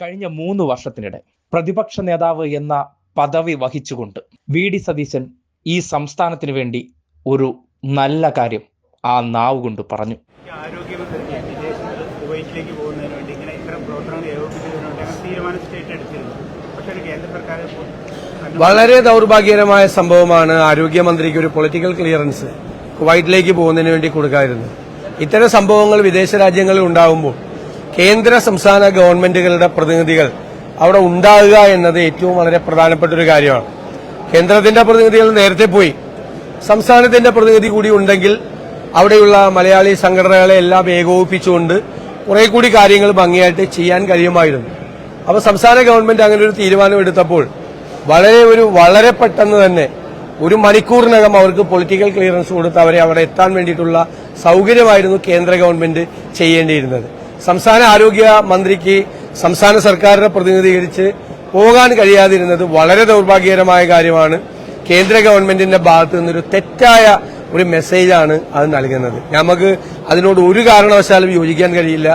കഴിഞ്ഞ മൂന്ന് വർഷത്തിനിടെ പ്രതിപക്ഷ നേതാവ് എന്ന പദവി വഹിച്ചുകൊണ്ട് വി ഡി സതീശൻ ഈ സംസ്ഥാനത്തിന് വേണ്ടി ഒരു നല്ല കാര്യം ആ നാവ് കൊണ്ട് പറഞ്ഞു. കുവൈറ്റിലേക്ക് പോകുന്നതിന് വേണ്ടി ഇങ്ങനെ ഇത്തരം പ്രവർത്തനങ്ങൾ ഏകോപിപ്പിക്കുന്നതിന് വേണ്ടി അങ്ങനെ തീരുമാനം സ്റ്റേറ്റ് എടുത്തിരുന്നു. പക്ഷേ ഒരു കേന്ദ്ര സർക്കാർ വളരെ ദൗർഭാഗ്യകരമായ സംഭവമാണ് ആരോഗ്യമന്ത്രിക്ക് ഒരു പൊളിറ്റിക്കൽ ക്ലിയറൻസ് കുവൈറ്റിലേക്ക് പോകുന്നതിന് വേണ്ടി കൊടുക്കാതിരുന്നത്. ഇത്തരം സംഭവങ്ങൾ വിദേശ രാജ്യങ്ങളിൽ ഉണ്ടാകുമ്പോൾ കേന്ദ്ര സംസ്ഥാന ഗവൺമെന്റുകളുടെ പ്രതിനിധികൾ അവിടെ ഉണ്ടാകുക എന്നത് ഏറ്റവും വളരെ പ്രധാനപ്പെട്ട ഒരു കാര്യമാണ്. കേന്ദ്രത്തിന്റെ പ്രതിനിധികൾ നേരത്തെ പോയി. സംസ്ഥാനത്തിന്റെ പ്രതിനിധി കൂടി ഉണ്ടെങ്കിൽ അവിടെയുള്ള മലയാളി സംഘടനകളെ എല്ലാം ഏകോപിപ്പിച്ചുകൊണ്ട് കുറെ കൂടി കാര്യങ്ങൾ ഭംഗിയായിട്ട് ചെയ്യാൻ കഴിയുമായിരുന്നു. അപ്പോൾ സംസ്ഥാന ഗവൺമെന്റ് അങ്ങനെ ഒരു തീരുമാനം എടുത്തപ്പോൾ വളരെ ഒരു വളരെ പെട്ടെന്ന് തന്നെ ഒരു മണിക്കൂറിനകം അവർക്ക് പൊളിറ്റിക്കൽ ക്ലിയറൻസ് കൊടുത്ത് അവരെ അവിടെ എത്താൻ വേണ്ടിയിട്ടുള്ള സൗകര്യമായിരുന്നു കേന്ദ്ര ഗവൺമെന്റ് ചെയ്യേണ്ടിയിരുന്നത്. സംസ്ഥാന ആരോഗ്യ മന്ത്രിക്ക് സംസ്ഥാന സർക്കാരിനെ പ്രതിനിധീകരിച്ച് പോകാൻ കഴിയാതിരുന്നത് വളരെ ദൗർഭാഗ്യകരമായ കാര്യമാണ്. കേന്ദ്ര ഗവൺമെന്റിന്റെ ഭാഗത്തു നിന്നൊരു തെറ്റായ ഒരു മെസ്സേജാണ് അത് നൽകുന്നത്. നമുക്ക് അതിനോട് ഒരു കാരണവശാലും യോജിക്കാൻ കഴിയില്ല.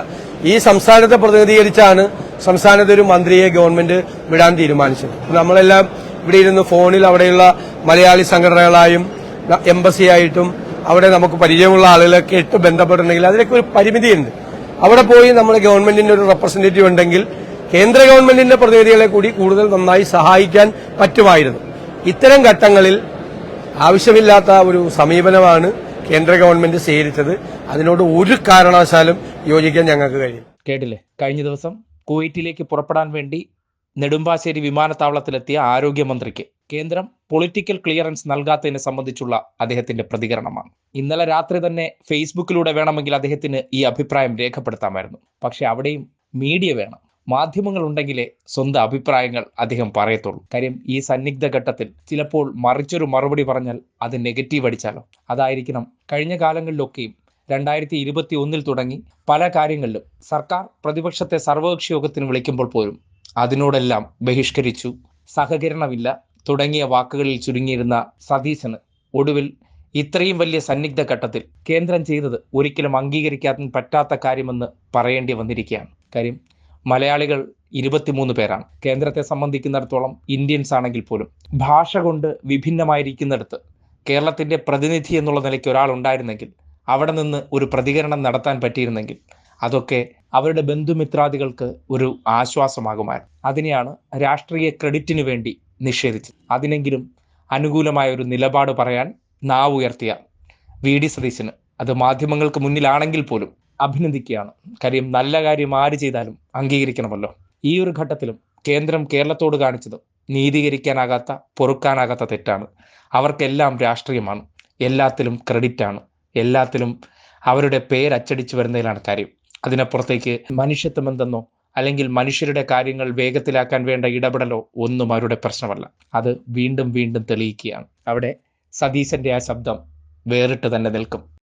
ഈ സംസ്ഥാനത്തെ പ്രതിനിധീകരിച്ചാണ് സംസ്ഥാനത്തെ ഒരു മന്ത്രിയെ ഗവൺമെന്റ് വിടാൻ തീരുമാനിച്ചത്. നമ്മളെല്ലാം ഇവിടെ ഇരുന്ന് ഫോണിൽ അവിടെയുള്ള മലയാളി സംഘടനകളായും എംബസിയായിട്ടും അവിടെ നമുക്ക് പരിചയമുള്ള ആളുകളൊക്കെ ഇട്ട് ബന്ധപ്പെട്ടിട്ടുണ്ടെങ്കിൽ അതിലൊക്കെ ഒരു പരിമിതിയുണ്ട്. അവിടെ പോയി നമ്മുടെ ഗവൺമെന്റിന്റെ ഒരു റെപ്രസെന്റേറ്റീവ് ഉണ്ടെങ്കിൽ കേന്ദ്ര ഗവൺമെന്റിന്റെ പ്രതിനിധികളെ കൂടി കൂടുതൽ നന്നായി സഹായിക്കാൻ പറ്റുമായിരുന്നു. ഇത്തരം ഘട്ടങ്ങളിൽ ആവശ്യമില്ലാത്ത ഒരു സമീപനമാണ് കേന്ദ്ര ഗവൺമെന്റ് സ്വീകരിച്ചത്. അതിനോട് ഒരു കാരണവശാലും യോജിക്കാൻ ഞങ്ങൾക്ക് കഴിയും കേട്ടില്ലേ? കഴിഞ്ഞ ദിവസം കുവൈറ്റിലേക്ക് പുറപ്പെടാൻ വേണ്ടി നെടുമ്പാശ്ശേരി വിമാനത്താവളത്തിലെത്തിയ ആരോഗ്യമന്ത്രിക്ക് കേന്ദ്രം പൊളിറ്റിക്കൽ ക്ലിയറൻസ് നൽകാത്തതിനെ സംബന്ധിച്ചുള്ള അദ്ദേഹത്തിന്റെ പ്രതികരണമാണ്. ഇന്നലെ രാത്രി തന്നെ ഫേസ്ബുക്കിലൂടെ വേണമെങ്കിൽ അദ്ദേഹത്തിന് ഈ അഭിപ്രായം രേഖപ്പെടുത്താമായിരുന്നു. പക്ഷെ അവിടെയും മീഡിയ വേണം. മാധ്യമങ്ങൾ ഉണ്ടെങ്കിലേ സ്വന്തം അഭിപ്രായങ്ങൾ അദ്ദേഹം പറയത്തുള്ളൂ. കാര്യം ഈ സന്നിഗ്ധ ഘട്ടത്തിൽ ചിലപ്പോൾ മറിച്ചൊരു മറുപടി പറഞ്ഞാൽ അത് നെഗറ്റീവ് അടിച്ചാലോ? അതായിരിക്കണം. കഴിഞ്ഞ കാലങ്ങളിലൊക്കെയും രണ്ടായിരത്തി ഇരുപത്തി ഒന്നിൽ തുടങ്ങി പല കാര്യങ്ങളിലും സർക്കാർ പ്രതിപക്ഷത്തെ സർവകക്ഷി യോഗത്തിന് വിളിക്കുമ്പോൾ പോലും അതിനോടെല്ലാം ബഹിഷ്കരിച്ചു. സഹകരണമില്ല. തുടങ്ങിയ വാക്കുകളിൽ ചുരുങ്ങിയിരുന്ന സതീശന് ഒടുവിൽ ഇത്രയും വലിയ സന്നിഗ്ധ ഘട്ടത്തിൽ കേന്ദ്രം ചെയ്തത് ഒരിക്കലും അംഗീകരിക്കാൻ പറ്റാത്ത കാര്യമെന്ന് പറയേണ്ടി വന്നിരിക്കുകയാണ്. കാര്യം മലയാളികൾ ഇരുപത്തിമൂന്ന് പേരാണ്. കേന്ദ്രത്തെ സംബന്ധിക്കുന്നിടത്തോളം ഇന്ത്യൻസ് ആണെങ്കിൽ പോലും ഭാഷ കൊണ്ട് വിഭിന്നമായിരിക്കുന്നിടത്ത് കേരളത്തിന്റെ പ്രതിനിധി എന്നുള്ള നിലയ്ക്ക് ഒരാൾ ഉണ്ടായിരുന്നെങ്കിൽ അവിടെ നിന്ന് ഒരു പ്രതികരണം നടത്താൻ പറ്റിയിരുന്നെങ്കിൽ അതൊക്കെ അവരുടെ ബന്ധുമിത്രാദികൾക്ക് ഒരു ആശ്വാസമാകുമായിരുന്നു. അതിനെയാണ് രാഷ്ട്രീയ ക്രെഡിറ്റിന് വേണ്ടി നിഷേധിച്ചത് അതിനെങ്കിലും അനുകൂലമായ ഒരു നിലപാട് പറയാൻ നാവ് ഉയർത്തിയ വി ഡി സതീശന് അത് മാധ്യമങ്ങൾക്ക് മുന്നിലാണെങ്കിൽ പോലും അഭിനന്ദിക്കുകയാണ്. കാര്യം നല്ല കാര്യം ആര് ചെയ്താലും അംഗീകരിക്കണമല്ലോ. ഈ ഒരു ഘട്ടത്തിലും കേന്ദ്രം കേരളത്തോട് കാണിച്ചത് നീതീകരിക്കാനാകാത്ത പൊറുക്കാനാകാത്ത തെറ്റാണ്. അവർക്കെല്ലാം രാഷ്ട്രീയമാണ്. എല്ലാത്തിലും ക്രെഡിറ്റാണ്. എല്ലാത്തിലും അവരുടെ പേരച്ചടിച്ചു വരുന്നതിലാണ് കാര്യം. അതിനപ്പുറത്തേക്ക് മനുഷ്യത്വം എന്തെന്നോ അല്ലെങ്കിൽ മനുഷ്യരുടെ കാര്യങ്ങൾ വേഗത്തിലാക്കാൻ വേണ്ട ഇടപെടലോ ഒന്നും അവരുടെ പ്രശ്നമല്ല. അത് വീണ്ടും വീണ്ടും തെളിയിക്കുകയാണ്. അവിടെ സതീശന്റെ ആ ശബ്ദം വേറിട്ട് തന്നെ നിൽക്കും.